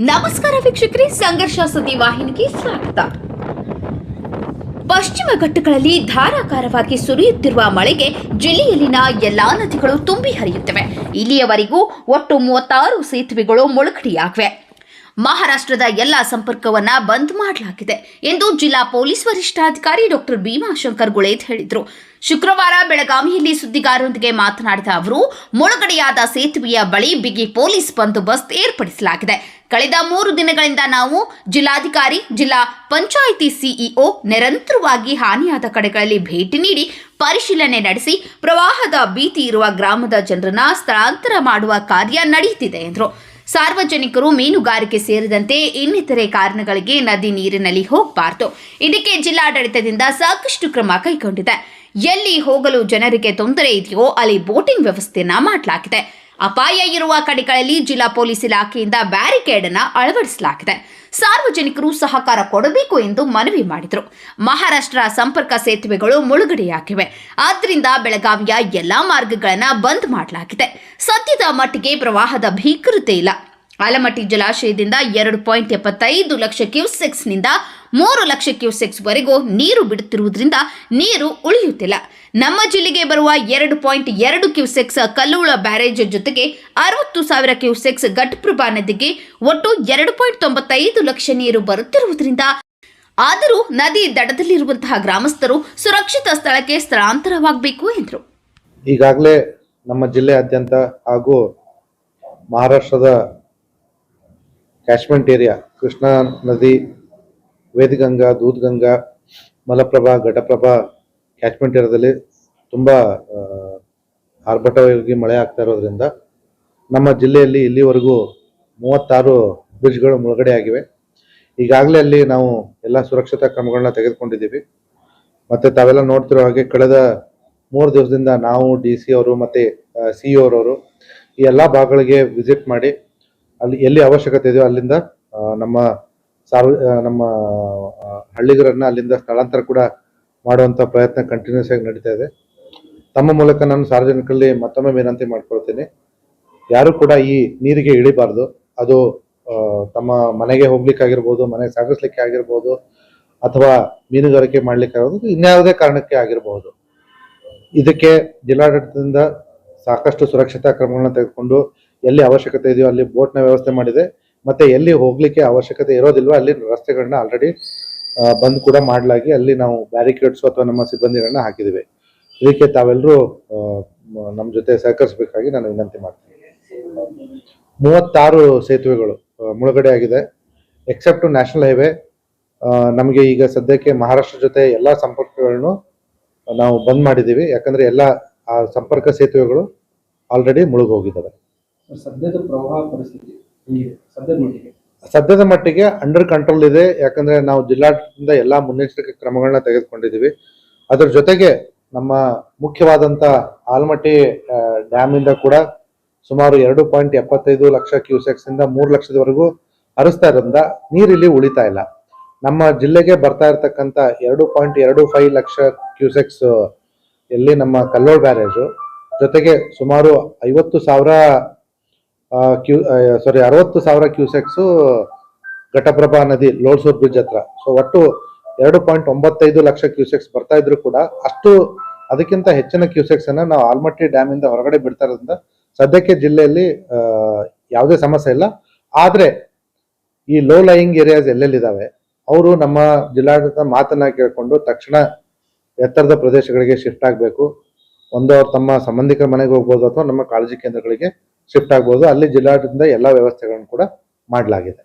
ನಮಸ್ಕಾರ ವೀಕ್ಷಕರಿ ಸಂಘರ್ಷ ಸುದ್ದಿ ವಾಹಿನಿಗೆ ಸ್ವಾಗತ. ಪಶ್ಚಿಮ ಘಟ್ಟಗಳಲ್ಲಿ ಧಾರಾಕಾರವಾಗಿ ಸುರಿಯುತ್ತಿರುವ ಮಳೆಗೆ ಜಿಲ್ಲೆಯಲ್ಲಿನ ಎಲ್ಲಾ ನದಿಗಳು ತುಂಬಿ ಹರಿಯುತ್ತವೆ. ಇಲ್ಲಿಯವರೆಗೂ ಒಟ್ಟು ಮೂವತ್ತಾರು ಸೇತುವೆಗಳು ಮುಳುಗಡೆಯಾಗಿವೆ. ಮಹಾರಾಷ್ಟ್ರದ ಎಲ್ಲ ಸಂಪರ್ಕವನ್ನ ಬಂದ್ ಮಾಡಲಾಗಿದೆ ಎಂದು ಜಿಲ್ಲಾ ಪೊಲೀಸ್ ವರಿಷ್ಠಾಧಿಕಾರಿ ಡಾಕ್ಟರ್ ಭೀಮಾಶಂಕರ್ ಗುಳೇದ್ ಹೇಳಿದರು. ಶುಕ್ರವಾರ ಬೆಳಗಾವಿಯಲ್ಲಿ ಸುದ್ದಿಗಾರರೊಂದಿಗೆ ಮಾತನಾಡಿದ ಅವರು, ಮುಳುಗಡೆಯಾದ ಸೇತುವೆಯ ಬಳಿ ಬಿಗಿ ಪೊಲೀಸ್ ಬಂದೋಬಸ್ತ್ ಏರ್ಪಡಿಸಲಾಗಿದೆ. ಕಳೆದ ಮೂರು ದಿನಗಳಿಂದ ನಾವು ಜಿಲ್ಲಾಧಿಕಾರಿ, ಜಿಲ್ಲಾ ಪಂಚಾಯಿತಿ ಸಿಇಒ ನಿರಂತರವಾಗಿ ಹಾನಿಯಾದ ಕಡೆಗಳಲ್ಲಿ ಭೇಟಿ ನೀಡಿ ಪರಿಶೀಲನೆ ನಡೆಸಿ ಪ್ರವಾಹದ ಭೀತಿ ಇರುವ ಗ್ರಾಮದ ಜನರನ್ನ ಸ್ಥಳಾಂತರ ಮಾಡುವ ಕಾರ್ಯ ನಡೆಯುತ್ತಿದೆ ಎಂದರು. ಸಾರ್ವಜನಿಕರು ಮೀನುಗಾರಿಕೆ ಸೇರಿದಂತೆ ಇನ್ನಿತರೆ ಕಾರಣಗಳಿಗೆ ನದಿ ನೀರಿನಲ್ಲಿ ಹೋಗಬಾರದು. ಇದಕ್ಕೆ ಜಿಲ್ಲಾಡಳಿತದಿಂದ ಸಾಕಷ್ಟು ಕ್ರಮ ಕೈಗೊಂಡಿದೆ. ಎಲ್ಲಿ ಹೋಗಲು ಜನರಿಗೆ ತೊಂದರೆ ಇದೆಯೋ ಅಲ್ಲಿ ಬೋಟಿಂಗ್ ವ್ಯವಸ್ಥೆಯನ್ನ ಮಾಡಲಾಗಿದೆ. ಅಪಾಯ ಇರುವ ಕಡೆಗಳಲ್ಲಿ ಜಿಲ್ಲಾ ಪೊಲೀಸ್ ಇಲಾಖೆಯಿಂದ ಬ್ಯಾರಿಕೇಡ್ ಅನ್ನ ಅಳವಡಿಸಲಾಗಿದೆ. ಸಾರ್ವಜನಿಕರು ಸಹಕಾರ ಕೊಡಬೇಕು ಎಂದು ಮನವಿ ಮಾಡಿದರು. ಮಹಾರಾಷ್ಟ್ರ ಸಂಪರ್ಕ ಸೇತುವೆಗಳು ಮುಳುಗಡೆಯಾಗಿವೆ. ಆದ್ದರಿಂದ ಬೆಳಗಾವಿಯ ಎಲ್ಲಾ ಮಾರ್ಗಗಳನ್ನು ಬಂದ್ ಮಾಡಲಾಗಿದೆ. ಸದ್ಯದ ಮಟ್ಟಿಗೆ ಪ್ರವಾಹದ ಭೀಕರತೆ ಇಲ್ಲ. ಆಲಮಟ್ಟಿ ಜಲಾಶಯದಿಂದ ಎರಡು ಪಾಯಿಂಟ್ ಎಪ್ಪತ್ತೈದು ಲಕ್ಷ ಕ್ಯೂಸೆಕ್ಸ್ನಿಂದ ಮೂರು ಲಕ್ಷ ಕ್ಯೂಸೆಕ್ಸ್ವರೆಗೂ ನೀರು ಬಿಡುತ್ತಿರುವುದರಿಂದ ನೀರು ಉಳಿಯುತ್ತಿಲ್ಲ. ನಮ್ಮ ಜಿಲ್ಲೆಗೆ ಬರುವ ಎರಡು ಪಾಯಿಂಟ್ ಎರಡು ಕ್ಯೂಸೆಕ್ಸ್ ಕಲ್ಲುಳ ಬ್ಯಾರೇಜ್ ಜೊತೆಗೆ ಅರವತ್ತು ಸಾವಿರ ಕ್ಯೂಸೆಕ್ಸ್ ಘಟಪ್ರಭಾ ನದಿಗೆ ಒಟ್ಟು ಎರಡು ಪಾಯಿಂಟ್ ತೊಂಬತ್ತೈದು ಲಕ್ಷ ನೀರು ಬರುತ್ತಿರುವುದರಿಂದ ಆದರೂ ನದಿ ದಡದಲ್ಲಿರುವಂತಹ ಗ್ರಾಮಸ್ಥರು ಸುರಕ್ಷಿತ ಸ್ಥಳಕ್ಕೆ ಸ್ಥಳಾಂತರವಾಗಬೇಕು ಎಂದರು. ಈಗಾಗಲೇ ನಮ್ಮ ಜಿಲ್ಲೆಯಾದ್ಯಂತ ಹಾಗೂ ಮಹಾರಾಷ್ಟ್ರದ ಕ್ಯಾಚ್ಮೆಂಟ್ ಏರಿಯಾ, ಕೃಷ್ಣಾ ನದಿ, ವೇದಗಂಗಾ, ದೂದ್ಗಂಗಾ, ಮಲಪ್ರಭಾ, ಘಟಪ್ರಭಾ ಕ್ಯಾಚ್ಮೆಂಟ್ ಏರಿಯಾದಲ್ಲಿ ತುಂಬ ಆರ್ಭಟವಾಗಿ ಮಳೆ ಆಗ್ತಾ ಇರೋದ್ರಿಂದ ನಮ್ಮ ಜಿಲ್ಲೆಯಲ್ಲಿ ಇಲ್ಲಿವರೆಗೂ ಮೂವತ್ತಾರು ಬ್ರಿಡ್ಜ್ಗಳು ಮುಳುಗಡೆ ಆಗಿವೆ. ಈಗಾಗಲೇ ಅಲ್ಲಿ ನಾವು ಎಲ್ಲ ಸುರಕ್ಷತಾ ಕ್ರಮಗಳನ್ನ ತೆಗೆದುಕೊಂಡಿದ್ದೀವಿ. ಮತ್ತೆ ತಾವೆಲ್ಲ ನೋಡ್ತಿರೋ ಹಾಗೆ ಕಳೆದ ಮೂರು ದಿವಸದಿಂದ ನಾವು ಡಿ ಸಿ ಅವರು ಮತ್ತೆ ಸಿ ಅವರವರು ಈ ಎಲ್ಲ ಭಾಗಗಳಿಗೆ ವಿಸಿಟ್ ಮಾಡಿ ಅಲ್ಲಿ ಎಲ್ಲಿ ಅವಶ್ಯಕತೆ ಇದೆಯೋ ಅಲ್ಲಿಂದ ನಮ್ಮ ಸಾರ್ವ ನಮ್ಮ ಹಳ್ಳಿಗರನ್ನ ಅಲ್ಲಿಂದ ಸ್ಥಳಾಂತರ ಕೂಡ ಮಾಡುವಂತ ಪ್ರಯತ್ನ ಕಂಟಿನ್ಯೂಸ್ ಆಗಿ ನಡೀತಾ ಇದೆ. ತಮ್ಮ ಮೂಲಕ ನಾನು ಸಾರ್ವಜನಿಕರಲ್ಲಿ ಮತ್ತೊಮ್ಮೆ ವಿನಂತಿ ಮಾಡ್ಕೊಳ್ತೀನಿ. ಯಾರು ಕೂಡ ಈ ನೀರಿಗೆ ಇಳಿಬಾರ್ದು. ಅದು ತಮ್ಮ ಮನೆಗೆ ಹೋಗ್ಲಿಕ್ಕಾಗಿರ್ಬೋದು ಮನೆಗೆ ಸಾಗಿಸ್ಲಿಕ್ಕೆ ಆಗಿರ್ಬೋದು, ಅಥವಾ ಮೀನುಗಾರಿಕೆ ಮಾಡ್ಲಿಕ್ಕೆ ಆಗಿರ್ಬೋದು ಇನ್ಯಾವುದೇ ಕಾರಣಕ್ಕೆ ಆಗಿರಬಹುದು ಇದಕ್ಕೆ ಜಿಲ್ಲಾಡಳಿತದಿಂದ ಸಾಕಷ್ಟು ಸುರಕ್ಷತಾ ಕ್ರಮಗಳನ್ನ ತೆಗೆದುಕೊಂಡು ಎಲ್ಲಿ ಅವಶ್ಯಕತೆ ಇದೆಯೋ ಅಲ್ಲಿ ಬೋಟ್ನ ವ್ಯವಸ್ಥೆ ಮಾಡಿದೆ. ಮತ್ತೆ ಎಲ್ಲಿ ಹೋಗ್ಲಿಕ್ಕೆ ಅವಶ್ಯಕತೆ ಇರೋದಿಲ್ವೋ ಅಲ್ಲಿ ರಸ್ತೆಗಳನ್ನ ಆಲ್ರೆಡಿ ಬಂದ್ ಕೂಡ ಮಾಡಲಾಗಿ ಅಲ್ಲಿ ನಾವು ಬ್ಯಾರಿಕೇಡ್ಸ್ ಅಥವಾ ನಮ್ಮ ಸಿಬ್ಬಂದಿಗಳನ್ನ ಹಾಕಿದ್ದೀವಿ ಇದಕ್ಕೆ ತಾವೆಲ್ಲರೂ ನಮ್ಮ ಜೊತೆ ಸಹಕರಿಸಬೇಕಾಗಿ ನಾನು ವಿನಂತಿ ಮಾಡ್ತೀನಿ. ಮೂವತ್ತಾರು ಸೇತುವೆಗಳು ಮುಳುಗಡೆ ಆಗಿದೆ. ಎಕ್ಸೆಪ್ಟ್ ನ್ಯಾಷನಲ್ ಹೈವೇ ನಮಗೆ ಈಗ ಸದ್ಯಕ್ಕೆ ಮಹಾರಾಷ್ಟ್ರ ಜೊತೆ ಎಲ್ಲ ಸಂಪರ್ಕಗಳನ್ನು ನಾವು ಬಂದ್ ಮಾಡಿದ್ದೀವಿ ಯಾಕಂದ್ರೆ ಎಲ್ಲ, ಆ, ಸಂಪರ್ಕ ಸೇತುವೆಗಳು ಆಲ್ರೆಡಿ ಮುಳುಗೋಗಿದ್ದಾವೆ. ಸದ್ಯದ ಪ್ರವಾಹ ಪರಿಸ್ಥಿತಿ ಸದ್ಯದ ಮಟ್ಟಿಗೆ? ಸದ್ಯದ ಮಟ್ಟಿಗೆ ಅಂಡರ್ ಕಂಟ್ರೋಲ್ ಇದೆ. ಯಾಕಂದ್ರೆ ನಾವು ಜಿಲ್ಲಾಡಳಿತದಿಂದ ಎಲ್ಲಾ ಮುನ್ನೆಚ್ಚರಿಕೆ ಕ್ರಮಗಳನ್ನ ತೆಗೆದುಕೊಂಡಿದ್ದೀವಿ. ಅದರ ಜೊತೆಗೆ ನಮ್ಮ ಮುಖ್ಯವಾದಂತ ಆಲ್ಮಟ್ಟಿ ಡ್ಯಾಮ್ ಇಂದ ಕೂಡ ಸುಮಾರು ಎರಡು ಪಾಯಿಂಟ್ ಎಪ್ಪತ್ತೈದು ಲಕ್ಷ ಕ್ಯೂಸೆಕ್ಸ್ ಇಂದ ಮೂರು ಲಕ್ಷದವರೆಗೂ ಹರಿಸ್ತಾ ಇರೋದ್ರಿಂದ ನೀರಿಲ್ಲಿ ಉಳಿತಾ ಇಲ್ಲ. ನಮ್ಮ ಜಿಲ್ಲೆಗೆ ಬರ್ತಾ ಇರತಕ್ಕಂತ ಎರಡು ಪಾಯಿಂಟ್ ಎರಡು ಫೈವ್ ಲಕ್ಷ ಕ್ಯೂಸೆಕ್ಸ್ ಎಲ್ಲಿ ನಮ್ಮ ಕಲ್ಲೋಳ್ ಬ್ಯಾರೇಜು. ಜೊತೆಗೆ ಸುಮಾರು ಐವತ್ತು ಸಾವಿರ ಕ್ಯೂ ಸಾರಿ ಅರವತ್ತು ಸಾವಿರ ಕ್ಯೂಸೆಕ್ಸು ಘಟಪ್ರಭಾ ನದಿ ಲೋಳ್ಸೂರ್ ಬ್ರಿಡ್ಜ್ ಹತ್ರ. ಸೊ ಒಟ್ಟು ಎರಡು ಪಾಯಿಂಟ್ ಒಂಬತ್ತೈದು ಲಕ್ಷ ಕ್ಯೂಸೆಕ್ಸ್ ಬರ್ತಾ ಇದ್ರು ಕೂಡ ಅಷ್ಟು ಅದಕ್ಕಿಂತ ಹೆಚ್ಚಿನ ಕ್ಯೂಸೆಕ್ಸ್ ಅನ್ನ ನಾವು ಆಲ್ಮಟ್ಟಿ ಡ್ಯಾಮ್ ಇಂದ ಹೊರಗಡೆ ಬಿಡ್ತಾ ಇರೋದ್ರಿಂದ ಸದ್ಯಕ್ಕೆ ಜಿಲ್ಲೆಯಲ್ಲಿ ಯಾವುದೇ ಸಮಸ್ಯೆ ಇಲ್ಲ. ಆದ್ರೆ ಈ ಲೋ ಲೈಯಿಂಗ್ ಏರಿಯಾಸ್ ಎಲ್ಲೆಲ್ಲಿದ್ದಾವೆ ಅವರು ನಮ್ಮ ಜಿಲ್ಲಾಡಳಿತ ಮಾತನ್ನ ಕೇಳಿಕೊಂಡು ತಕ್ಷಣ ಎತ್ತರದ ಪ್ರದೇಶಗಳಿಗೆ ಶಿಫ್ಟ್ ಆಗಬೇಕು. ಒಂದು ಅವ್ರು ತಮ್ಮ ಸಂಬಂಧಿಕರ ಮನೆಗೆ ಹೋಗ್ಬೋದು ಅಥವಾ ನಮ್ಮ ಕಾಳಜಿ ಕೇಂದ್ರಗಳಿಗೆ ಶಿಫ್ಟ್ ಆಗ್ಬೋದು. ಅಲ್ಲಿ ಜಿಲ್ಲಾಡಳಿತದಿಂದ ಎಲ್ಲ ವ್ಯವಸ್ಥೆಗಳನ್ನು ಕೂಡ ಮಾಡಲಾಗಿದೆ.